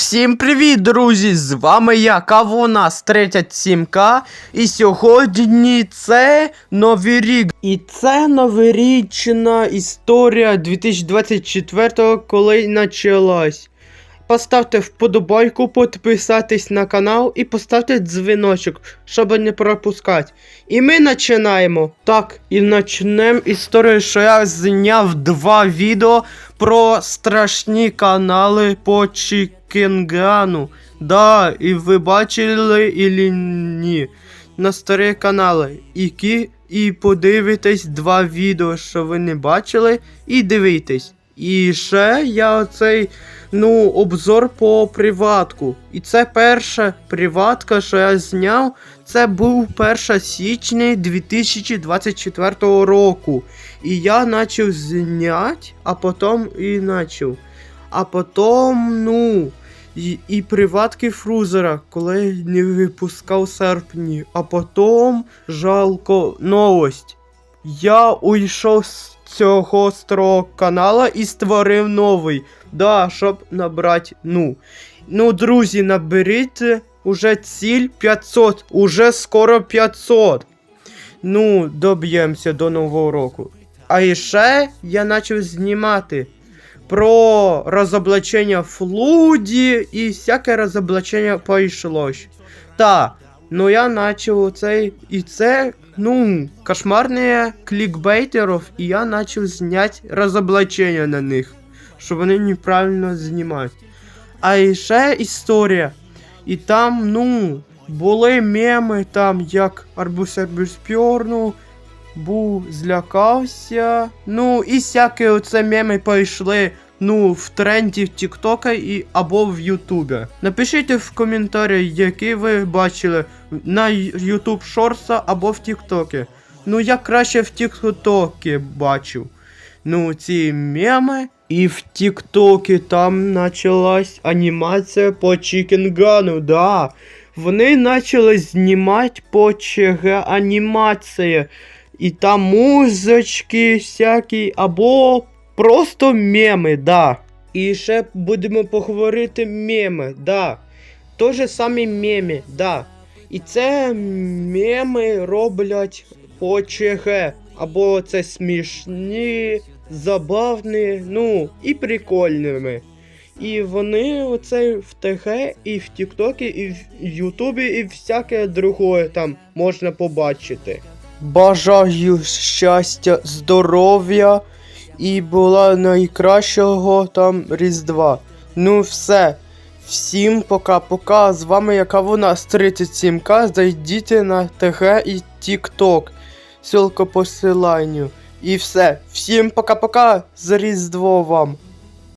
Всім привіт, друзі! З вами я, Кавунас 37К. І сьогодні це Новий рік. І це новорічна історія 2024 коли почалась. Поставте вподобайку, підписатись на канал і поставте дзвіночок, щоб не пропускати. І ми починаємо. Так, і почнемо історію, що я зняв два відео про страшні канали по Чікенгану. Да, і ви бачили і ні. На старі канали. Які і подивитесь два відео, що ви не бачили, і дивитесь. І ще я оцей ну, обзор по приватку. І це перша приватка, що я зняв. Це був 1 січня 2024 року. І я почав зняти, а потім і почав. А потім, ну. І, і приватки Фрузера, коли не випускав серпні. А потім жалко новость. Я уйшов з цього старого канала і створив новий. Да, щоб набрати, ну. Ну, друзі, наберіть уже ціль 500. Уже скоро 500. Ну, доб'ємося до Нового року. А ще я почав знімати про розоблачення Флуді і всяке розоблачення пойшло. Та, ну я начал цей. І це, ну, кошмарні клікбейтерів, і я начал зняти розоблачення на них, щоб вони неправильно знімають. А ще історія. І там, ну, були меми, там, як Арбуз Арбуз пьорнув, був злякався. Ну, і всякі оце меми пішли ну, в тренді Тіктока і або в Ютубі. Напишіть в коментарі, які ви бачили на Ютуб Шорса або в Тіктокі. Ну, я краще в Тіктокі бачив. Ну, ці меми. І в Тіктокі там почалась анімація по Чікенгану, да. Вони почали знімати по ЧГ анімації. І там музички всякі, або просто меми, да. І ще будемо поговорити меми, да. То же самі меми, да. І це меми роблять по ЧГ. Або це смішні, забавні, ну, і прикольними. І вони оце в ТГ, і в Тіктокі, і в Ютубі, і всяке друге там можна побачити. Бажаю щастя, здоров'я і була найкращого там Різдва. Ну все. Всім пока-пока. З вами яка вона з 37к. Зайдіть на ТГ і Тікток. Ссылка посиланню. І все. Всім пока-пока. З Різдво вам.